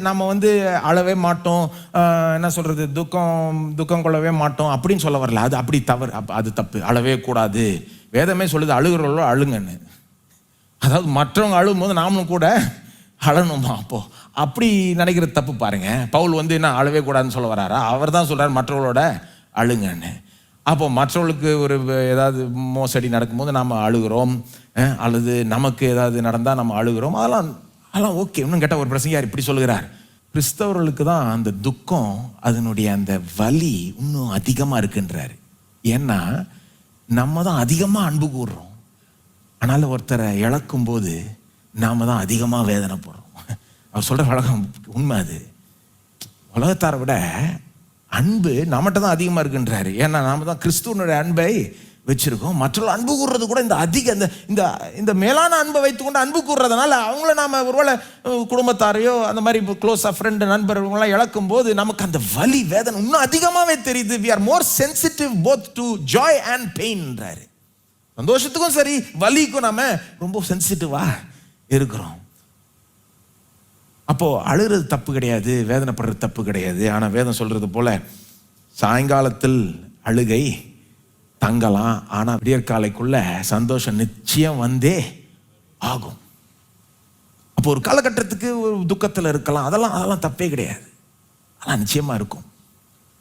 நம்ம வந்து அழவே மாட்டோம் என்ன சொல்றது துக்கம் துக்கம் கொள்ளவே மாட்டோம் அப்படின்னு சொல்ல வரல. அது அப்படி தவறு. அப் அது தப்பு. அழவே கூடாது. வேதமே சொல்லுது அழுகிறவங்களோ அழுங்கன்னு. அதாவது மற்றவங்க அழுகும்போது நாமளும் கூட அழணுமா அப்போ? அப்படி நினைக்கிற தப்பு பாருங்க. பவுல் வந்து என்ன அழவே கூடாதுன்னு சொல்ல வராரா? அவர் தான் சொல்றாரு மற்றவர்களோட அழுங்கன்னு. அப்போ மற்றவர்களுக்கு ஒரு ஏதாவது மோசடி நடக்கும்போது நாம் அழுகிறோம் அல்லது நமக்கு ஏதாவது நடந்தால் நம்ம அழுகிறோம். அதெல்லாம் அதெல்லாம் ஓகே. இன்னும் கேட்டால் ஒரு பிரசங்கியார் இப்படி சொல்லுகிறார்? கிறிஸ்தவர்களுக்கு தான் அந்த துக்கம் அதனுடைய அந்த வலி இன்னும் அதிகமாக இருக்குன்றாரு. ஏன்னா நம்ம தான் அதிகமாக அன்பு கூடுறோம் அதனால் ஒருத்தரை இழக்கும் போது நாம் தான் அதிகமாக வேதனை போடுறோம் அவர் சொல்கிற உலகம் உண்மை அது. உலகத்தாரை விட அன்பு நம்மகிட்ட தான் அதிகமாக இருக்குன்றாரு. ஏன்னா நாம் தான் கிறிஸ்துவனுடைய அன்பை வச்சுருக்கோம். மற்றவர்கள் அன்பு கூறுறது கூட இந்த அதிக இந்த இந்த இந்த மேலான அன்பை வைத்துக்கொண்டு அன்பு கூறுறதுனால அவங்கள நாம் ஒருவேளை குடும்பத்தாரையோ அந்த மாதிரி க்ளோஸாக ஃப்ரெண்டு நண்பர்கள்லாம் இழக்கும் போது நமக்கு அந்த வலி வேதனை இன்னும் அதிகமாகவே தெரியுது. We are more sensitive both to joy and பெயின்ன்றாரு சந்தோஷத்துக்கும் சரி வலிக்கும் நாம் ரொம்ப சென்சிட்டிவாக இருக்கிறோம். அப்போது அழுகிறது தப்பு கிடையாது வேதனைப்படுறது தப்பு கிடையாது. ஆனால் வேதம் சொல்கிறது போல் சாயங்காலத்தில் அழுகை தங்கலாம். ஆனால் விடியற்காலைக்குள்ள சந்தோஷம் நிச்சயம் வந்தே ஆகும். அப்போ ஒரு காலகட்டத்துக்கு ஒரு துக்கத்தில் இருக்கலாம். அதெல்லாம் அதெல்லாம் தப்பே கிடையாது. அதெல்லாம் நிச்சயமாக இருக்கும்.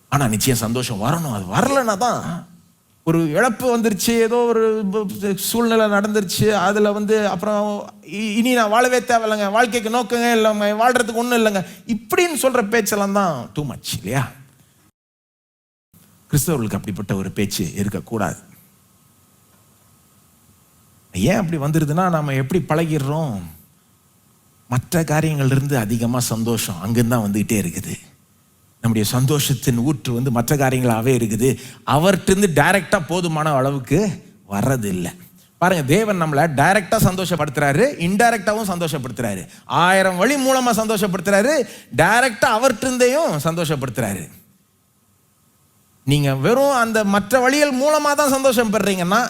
ஆனால் நிச்சயம் சந்தோஷம் வரணும். அது வரலைன்னா தான் ஒரு இழப்பு வந்துருச்சு. ஏதோ ஒரு சூழ்நிலை நடந்துருச்சு. அதில் வந்து அப்புறம் இ- இனி நான் வாழவே தேவையில்லைங்க. வாழ்க்கைக்கு நோக்கங்க இல்லைங்க. வாழ்கிறதுக்கு ஒன்றும் இல்லைங்க. இப்படின்னு சொல்கிற பேச்செல்லாம் தான் டூ மச் இல்லையா? கிறிஸ்தவர்களுக்கு அப்படிப்பட்ட ஒரு பேச்சு இருக்கக்கூடாது. ஏன் அப்படி வந்துருதுன்னா நம்ம எப்படி பழகிடுறோம் மற்ற காரியங்கள்லேருந்து அதிகமாக சந்தோஷம் அங்கிருந்து தான் வந்துக்கிட்டே இருக்குது. நம்முடைய சந்தோஷத்தின் ஊற்று வந்து மற்ற காரியங்களாகவே இருக்குது. அவர்கிட்டருந்து டைரெக்டாக போதுமான அளவுக்கு வர்றதில்லை. பாருங்கள் தேவன் நம்மளை டைரெக்டாக சந்தோஷப்படுத்துறாரு இன்டைரக்டாகவும் சந்தோஷப்படுத்துறாரு. ஆயிரம் வழி மூலமாக சந்தோஷப்படுத்துறாரு டைரெக்டாக அவர்கிட்டருந்தையும் சந்தோஷப்படுத்துறாரு. நீங்கள் வெறும் அந்த மற்ற வழிகள் மூலமாக தான் சந்தோஷம் பெறுறீங்கன்னா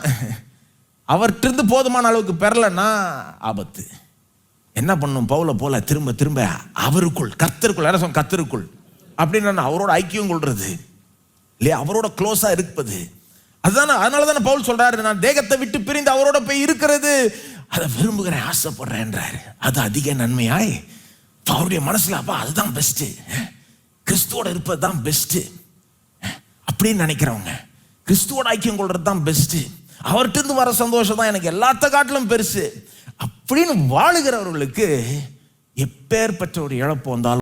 அவர்கிட்ட போதுமான அளவுக்கு பெறலைன்னா ஆபத்து. என்ன பண்ணும் பவுல போல திரும்ப திரும்ப அவருக்குள் கத்தருக்குள் என்ன சொன்ன கத்தருக்குள் அப்படின்னு நான் அவரோட ஐக்கியம் கொள்வது இல்லையா அவரோட க்ளோஸாக இருப்பது. அதுதானே அதனால தானே பவுல் சொல்கிறாரு நான் தேகத்தை விட்டு பிரிந்து அவரோட போய் இருக்கிறது. அதை விரும்புகிறேன் ஆசைப்படுறேன்றாரு அது அதிக நன்மையாய் அவருடைய மனசில் அப்பா அதுதான் பெஸ்ட்டு கிறிஸ்துவோட இருப்பது தான் பெஸ்ட்டு அப்படின்னு நினைக்கிறவங்க. கிறிஸ்துவோட ஐக்கியம் கொள்றது தான் பெஸ்ட்டு அவர்கிட்ட வர சந்தோஷம் தான் எனக்கு எல்லாத்த காட்டிலும் பெருசு. அப்படின்னு வாழுகிறவர்களுக்கு எப்பேற்பட்ட ஒரு இழப்பு வந்தாலும்